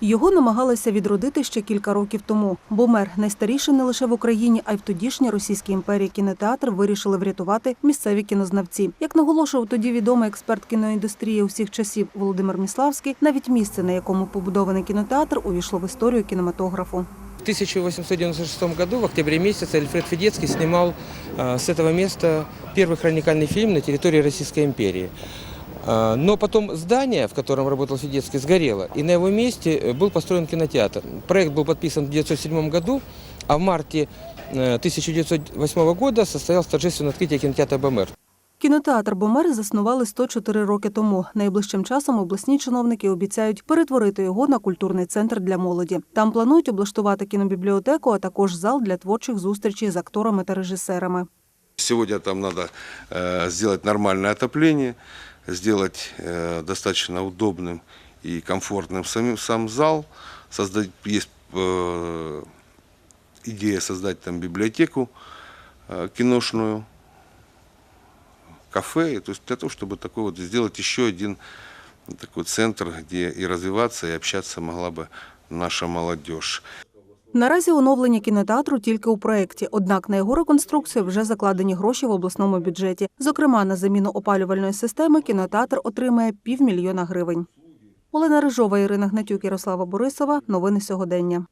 Його намагалися відродити ще кілька років тому. Бомер найстаріший не лише в Україні, а й в тодішній Російській імперії кінотеатр вирішили врятувати місцеві кінознавці. Як наголошував тоді відомий експерт кіноіндустрії усіх часів Володимир Міславський, навіть місце, на якому побудований кінотеатр, увійшло в історію кінематографу. В 1896 году, в октябре месяце, Альфред Федецкий снимал э, с этого места первый хроникальный фильм на территории Российской империи. Э, Но потом здание, в котором работал Федецкий, сгорело, и на его месте э, был построен кинотеатр. Проект был подписан в 1907 году, а в марте э, 1908 года состоялось торжественное открытие кинотеатра «Бомер». Кінотеатр Бомер заснували 104 роки тому. Найближчим часом обласні чиновники обіцяють перетворити його на культурний центр для молоді. Там планують облаштувати кінобібліотеку, а також зал для творчих зустрічей з акторами та режисерами. Сегодня там надо э, сделать нормальное отопление, Сделать э, достаточно удобным и комфортным сам, сам зал. Создать, есть э, идея создать там библиотеку э, киношную, кафе, то есть для того, чтобы такой вот сделать еще один такой центр, где и развиваться, и общаться могла бы наша молодежь. Наразі оновлення кінотеатру тільки у проєкті, однак на його реконструкцію вже закладені гроші в обласному бюджеті. Зокрема, на заміну опалювальної системи кінотеатр отримає півмільйона гривень. Олена Рижова, Ірина Гнатюк, Ярослава Борисова. Новини сьогодення.